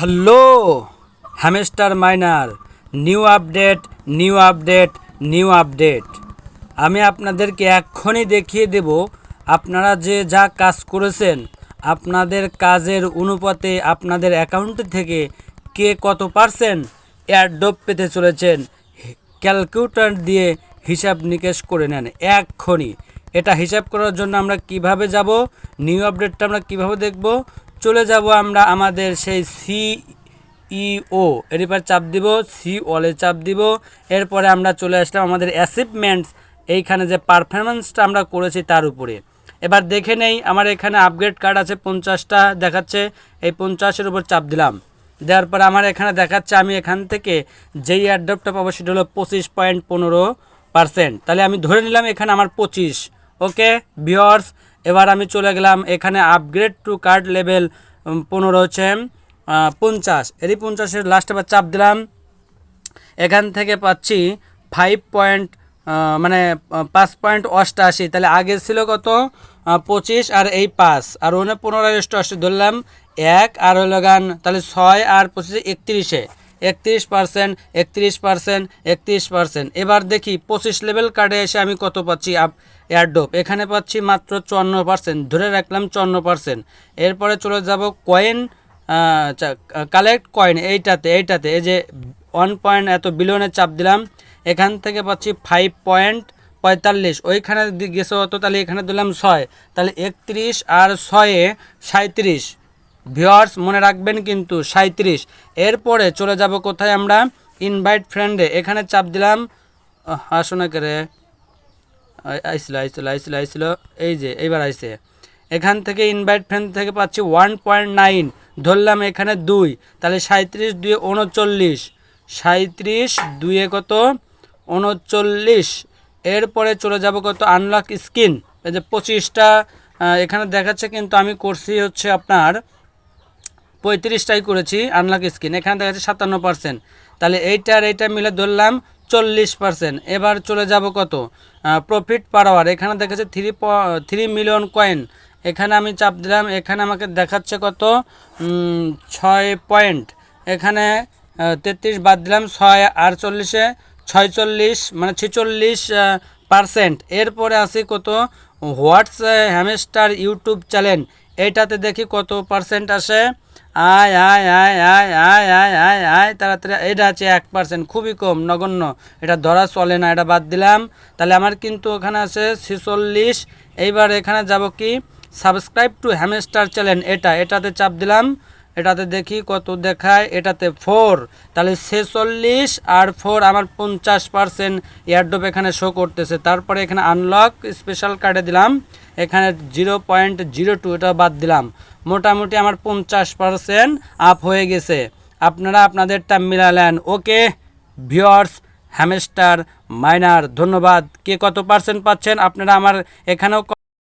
Hello, hamster miner, new update new update new update. আমি আপনাদেরকে এক্ষুনি দেখিয়ে দেব আপনারা যে যা কাজ করেছেন, আপনাদের কাজের অনুপাতে আপনাদের অ্যাকাউন্ট থেকে কে কত পার্সেন্ট এয়ারড্রপ পেতে চলেছেন, ক্যালকুলেটর দিয়ে হিসাব নিকেশ করে নেন এক্ষুনি। এটা হিসাব করার জন্য আমরা কীভাবে যাব, নিউ আপডেটটা আমরা কীভাবে দেখব চলে যাব আমরা আমাদের সেই সি ইও এর এবার চাপ দিব সি অলে চাপ দিব। এরপরে আমরা চলে আসলাম আমাদের অ্যাচিভমেন্টস এইখানে যে পারফরমেন্সটা আমরা করেছি তার উপরে। এবার দেখে নেই, আমার এখানে আপগ্রেড কার্ড আছে পঞ্চাশটা দেখাচ্ছে, এই পঞ্চাশের উপর চাপ দিলাম। দেওয়ার পর আমার এখানে দেখাচ্ছে আমি এখান থেকে যেই অ্যাডপ্টটা পাবো সেটা হলো পঁচিশ পয়েন্ট পনেরো পার্সেন্ট তাহলে আমি ধরে নিলাম এখানে আমার পঁচিশ। ওকে বিয়ার্স এবার আমি চলে গেলাম এখানে আপগ্রেড টু কার্ড লেভেল পনেরো হচ্ছে পঞ্চাশ। এরই পঞ্চাশের লাস্ট এবার চাপ দিলাম। এখান থেকে পাচ্ছি ফাইভ পয়েন্ট মানে পাঁচ পয়েন্ট অষ্টআশি তাহলে আগে ছিল কত? পঁচিশ আর এই পাঁচ। আর ওনে পনেরো অষ্টআশি ধরলাম, এক আর হলো গান, তাহলে ছয় আর পঁচিশে একত্রিশে। একত্রিশ পার্সেন্ট একত্রিশ পার্সেন্ট একত্রিশ পার্সেন্ট এবার দেখি পঁচিশ লেভেল কার্ডে এসে আমি কত পাচ্ছি আপ এয়ারডোপ এখানে পাচ্ছি মাত্র চুয়ান্ন পার্সেন্ট ধরে রাখলাম চুয়ান্ন পার্সেন্ট এরপরে চলে যাব কয়েন কালেক্ট কয়েন এইটাতে এইটাতে। এই যে ওয়ান পয়েন্ট এত বিলিয়নের চাপ দিলাম, এখান থেকে পাচ্ছি ফাইভ পয়েন্ট পঁয়তাল্লিশ। ওইখানে গেছে অত তাহলে এখানে দিলাম ছয়। তাহলে একত্রিশ আর ছয়ে সাঁত্রিশ ভিওয়ার্স মনে রাখবেন কিন্তু সাঁত্রিশ এরপরে চলে যাব কোথায় আমরা? ইনভাইট ফ্রেন্ডে। এখানে চাপ দিলাম। আসো না করে। আই- আইছিল আইছিল আইছিল আইছিল এই যে, এইবার আইছে এখান থেকে ইনভাইট ফ্রেন্ড থেকে পাচ্ছি ওয়ান পয়েন্ট নাইন। ধরলাম এখানে দুই। তাহলে সাঁত্রিশ দুয়ে উনচল্লিশ সাঁত্রিশ দুয়ে কত? উনচল্লিশ এরপরে চলে যাব কত? Unlock skin. এই যে পঁচিশটা। এখানে দেখাচ্ছে কিন্তু আমি করছি হচ্ছে আপনার পঁয়ত্রিশটাই করেছি আনলাক স্কিন এখানে দেখা যাচ্ছে সাতান্ন পার্সেন্ট তাহলে এইটা আর এইটা মিলে ধরলাম চল্লিশ পার্সেন্ট এবার চলে যাব কত? প্রফিট পার আওয়ার এখানে দেখাচ্ছে থ্রি থ্রি মিলিয়ন কয়েন এখানে আমি চাপ দিলাম, এখানে আমাকে দেখাচ্ছে কত? ছয় পয়েন্ট এখানে তেত্রিশ বাদ দিলাম, ছয় আটচল্লিশে, ছয়চল্লিশ মানে ছেচল্লিশ পার্সেন্ট এরপরে আসি কত? What's hamster YouTube channel. এইটাতে দেখি কত পার্সেন্ট আসে? আয় আয় আয় আয় আয় আয় আয় আয়, তাড়াতাড়ি, এটা আছে এক পার্সেন্ট খুবই কম, নগণ্য। এটা ধরা চলে না, এটা বাদ দিলাম। তাহলে আমার কিন্তু ওখানে আছে ছেচল্লিশ। এইবার এখানে যাব কি? সাবস্ক্রাইব টু হ্যামস্টার চ্যানেল এটা, এটাতে চাপ দিলাম। এটাতে দেখি কত দেখায়, এটাতে ফোর তাহলে ছেচল্লিশ আর ফোর আমার পঞ্চাশ পার্সেন্ট এয়ারডোপ এখানে শো করতেছে। তারপরে এখানে আনলক স্পেশাল কার্ডে দিলাম, এখানে জিরো পয়েন্ট জিরো টু এটা বাদ দিলাম। মোটামুটি আমার পঞ্চাশ পার্সেন্ট আপ হয়ে গেছে। আপনারা আপনাদেরটা মিলালেন। ওকে ভিওর্স হ্যামেস্টার মাইনার ধন্যবাদ। কে কত পার্সেন্ট পাচ্ছেন আপনারা আমার এখানেও